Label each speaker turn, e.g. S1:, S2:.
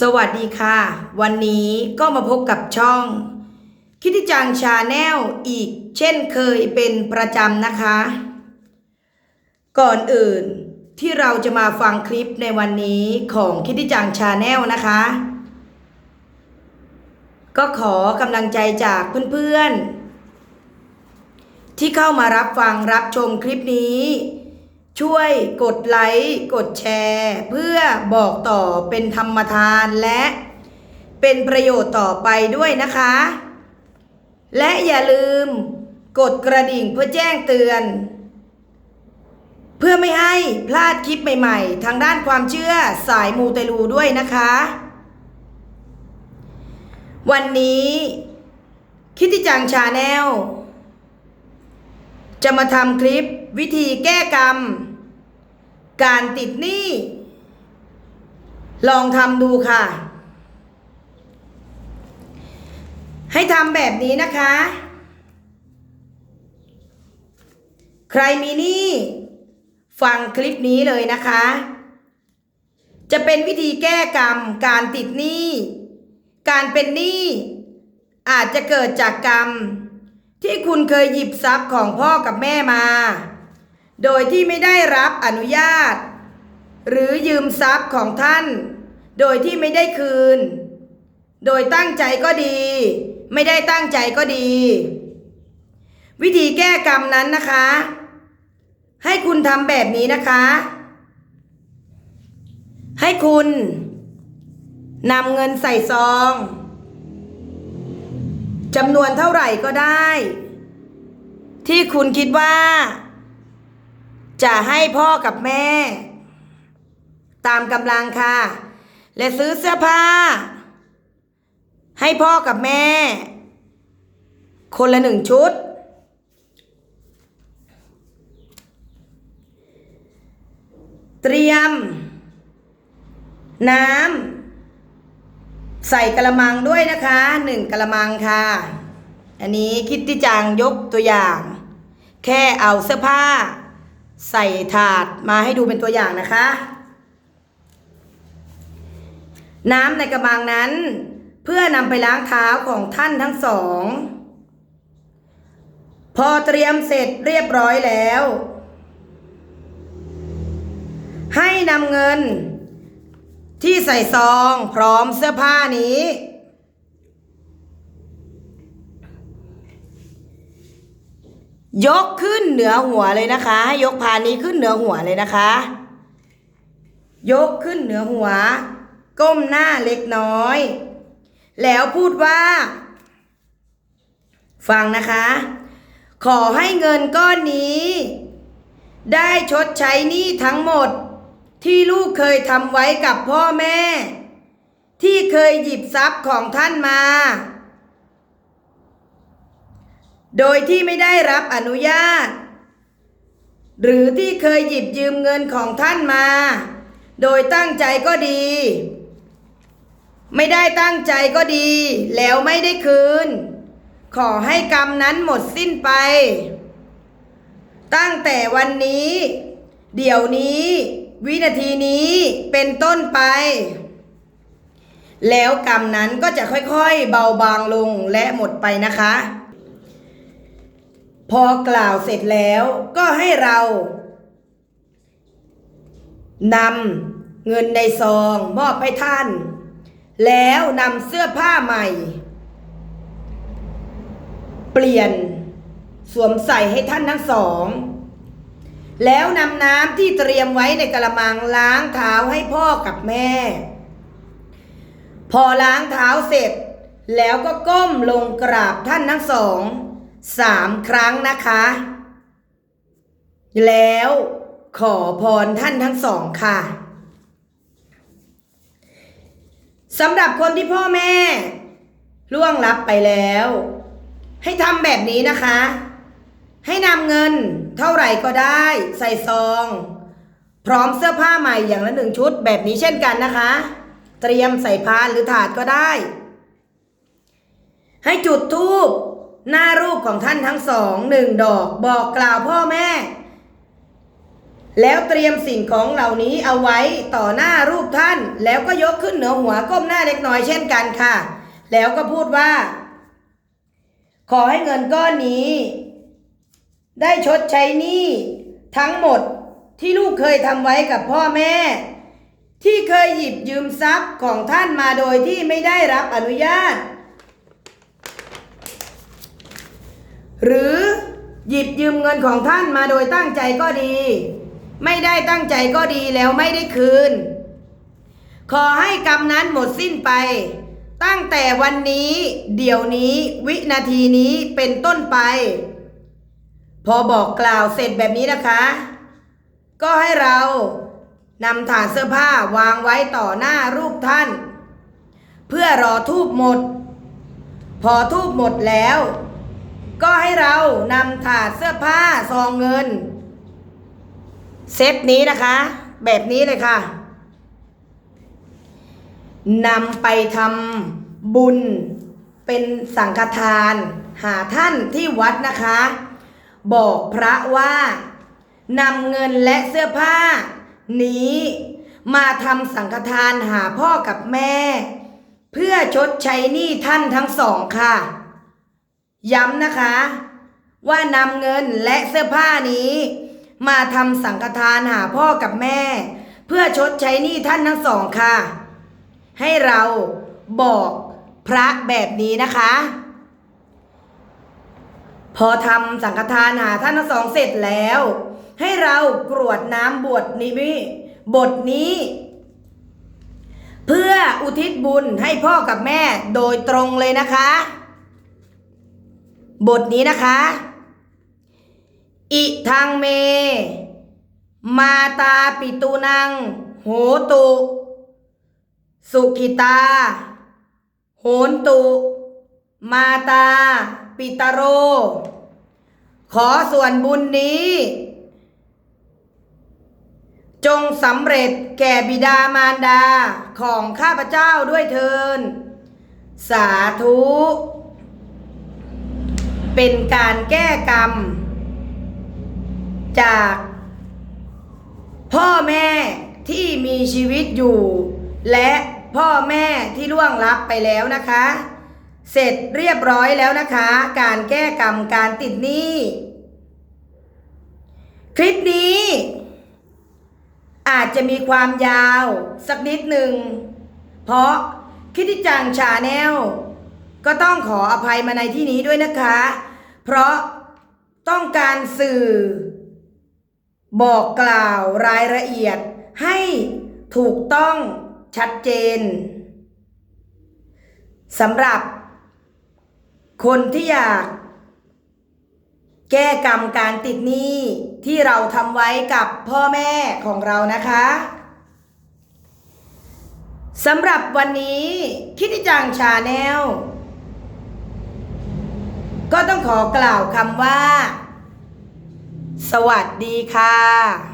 S1: สวัสดีค่ะ วันนี้ก็มาพบกับช่อง คิติจังชาแนลอีกเช่นเคยเป็นประจำนะคะ ก่อนอื่นที่เราจะมาฟังคลิปในวันนี้ของคิติจังชาแนลนะคะ ก็ขอกำลังใจจากเพื่อนๆ ที่เข้ามารับฟังรับชมคลิปนี้ ช่วยกดไลค์กดแชร์ เพื่อบอกต่อเป็นธรรมทานและ เป็นประโยชน์ต่อไปด้วยนะคะ และอย่าลืมกดกระดิ่งเพื่อแจ้งเตือน เพื่อไม่ให้พลาดคลิปใหม่ๆ ทางด้านความเชื่อสายมูเตลูด้วยนะคะ วันนี้คิติจังชาแนลจะมาทำคลิปวิธีแก้กรรม การติดหนี้ ลองทำดูค่ะ ให้ทำแบบนี้นะคะ ใครมีหนี้ฟังคลิปนี้เลยนะคะ จะเป็นวิธีแก้กรรม การติดหนี้ การเป็นหนี้ อาจจะเกิดจากกรรม ที่คุณเคยหยิบทรัพย์ของพ่อกับแม่มา โดยที่ไม่ได้รับอนุญาต หรือยืมทรัพย์ของท่าน โดยที่ไม่ได้คืน โดยตั้งใจก็ดี ไม่ได้ตั้งใจก็ดี วิธีแก้กรรมนั้นนะคะ ให้คุณทำแบบนี้นะคะ ให้คุณนำเงินใส่ซองจำนวนเท่าไหร่ก็ได้ ที่คุณคิดว่า จะให้พ่อกับแม่ ตามกำลังค่ะ และซื้อเสื้อผ้า ให้พ่อกับแม่ คนละหนึ่งชุด เตรียม น้ำใส่กระมังด้วยนะคะหนึ่งกระมังค่ะ อันนี้คิดที่จางยกตัวอย่าง แค่เอาเสื้อผ้า ใส่ถาดมาให้ดูเป็นตัวอย่างนะคะ น้ำในกระมังนั้น เพื่อนำไปล้างเท้าของท่านทั้งสอง พอเตรียมเสร็จเรียบร้อยแล้ว ให้นำเงินที่ใส่ซองพร้อมเสื้อผ้านี้ ยกขึ้นเหนือหัวเลยนะคะ ให้ยกพานนี้ขึ้นเหนือหัวเลยนะคะ ยกขึ้นเหนือหัว ก้มหน้าเล็กน้อย แล้วพูดว่า ฟังนะคะ ขอให้เงินก้อนนี้ ได้ชดใช้หนี้ทั้งหมด ที่ลูกเคยทำไว้กับพ่อแม่ ที่เคยหยิบทรัพย์ของท่านมา โดยที่ไม่ได้รับอนุญาต หรือที่เคยหยิบยืมเงินของท่านมา โดยตั้งใจก็ดี ไม่ได้ตั้งใจก็ดี แล้วไม่ได้คืน ขอให้กรรมนั้นหมดสิ้นไป ตั้งแต่วันนี้ เดี๋ยวนี้ วินาทีนี้เป็นต้นไปแล้วกรรมนั้นก็จะค่อยๆ เบาบางลงและหมดไปนะคะ พอกล่าวเสร็จแล้วก็ให้เรานำเงินในซองมอบให้ท่าน แล้วนำเสื้อผ้าใหม่ เปลี่ยนสวมใส่ให้ท่านทั้งสอง แล้วนำน้ำที่เตรียมไว้ในกระมังล้างเท้าให้พ่อกับแม่ พอล้างเท้าเสร็จ แล้วก็ก้มลงกราบท่านทั้งสอง สามครั้งนะคะ แล้วขอพรท่านทั้งสองค่ะสำหรับคนที่พ่อแม่ ล่วงลับไปแล้ว ให้ทำแบบนี้นะคะ ให้นำเงินเท่าไหร่ก็ได้ ใส่ซอง พร้อมเสื้อผ้าใหม่อย่างละหนึ่งชุดแบบนี้เช่นกันนะคะ เตรียมใส่พานหรือถาดก็ได้ ให้จุดธูป หน้ารูปของท่านทั้งสองหนึ่งดอกบอกกล่าวพ่อแม่ แล้วเตรียมสิ่งของเหล่านี้เอาไว้ต่อหน้ารูปท่าน แล้วก็ยกขึ้นเหนือหัวก้มหน้าเล็กน้อยเช่นกันค่ะ แล้วก็พูดว่า ขอให้เงินก้อนนี้ ได้ชดใช้หนี้ทั้งหมดที่ลูกเคยทำไว้กับพ่อแม่ ที่เคยหยิบยืมทรัพย์ของท่านมาโดยที่ไม่ได้รับอนุญาต หรือหยิบยืมเงินของท่านมาโดยตั้งใจก็ดี ไม่ได้ตั้งใจก็ดีแล้วไม่ได้คืน ขอให้กรรมนั้นหมดสิ้นไป ตั้งแต่วันนี้เดี๋ยวนี้วินาทีนี้เป็นต้นไป พอบอกกล่าวเสร็จแบบนี้นะคะ ก็ให้เรานำถาดเสื้อผ้าวางไว้ต่อหน้ารูปท่าน เพื่อรอทูบหมด พอทูบหมดแล้ว ก็ให้เรานำถาดเสื้อผ้าซองเงิน เซตนี้นะคะ แบบนี้เลยค่ะนำไปทำบุญเป็นสังฆทาน หาท่านที่วัดนะคะ บอกพระว่านำเงินและเสื้อผ้า นี้มาทำสังฆทานหาพ่อกับแม่ เพื่อชดใช้หนี้ท่านทั้งสองค่ะ ย้ำนะคะ ว่านำเงินและเสื้อผ้านี้ มาทำสังฆทานหาพ่อกับแม่ เพื่อชดใช้หนี้ท่านทั้งสองค่ะ ให้เราบอกพระแบบนี้นะคะ พอทำสังฆทานหาท่านทั้งสองเสร็จแล้ว ให้เรากรวดน้ำบวชนี้บทนี้ เพื่ออุทิศบุญให้พ่อกับแม่โดยตรงเลยนะคะ บทนี้นะคะ อิทังเม มาตาปิตุนัง โหตุ สุขิตา โหนตุ มาตา ปิตโร ขอส่วนบุญนี้ จงสำเร็จแก่บิดามารดาของข้าพเจ้าด้วยเทิน สาธุ เป็นการแก้กรรม จาก พ่อแม่ที่มีชีวิตอยู่ และพ่อแม่ที่ล่วงลับไปแล้วนะคะ เสร็จเรียบร้อยแล้วนะคะ การแก้กรรมการติดหนี้คลิปนี้ อาจจะมีความยาวสักนิดหนึ่ง เพราะคิดจังชาแนล ก็ต้องขออภัยมาในที่นี้ด้วยนะคะ เพราะต้องการสื่อ บอกกล่าวรายละเอียดให้ถูกต้องชัดเจนสำหรับ คนที่อยาก แก้กรรมการติดหนี้ที่เราทำไว้กับพ่อแม่ของเรานะคะสำหรับวันนี้คิดดีจังชาแนล ก็ต้องขอกล่าวคำว่า สวัสดีค่ะ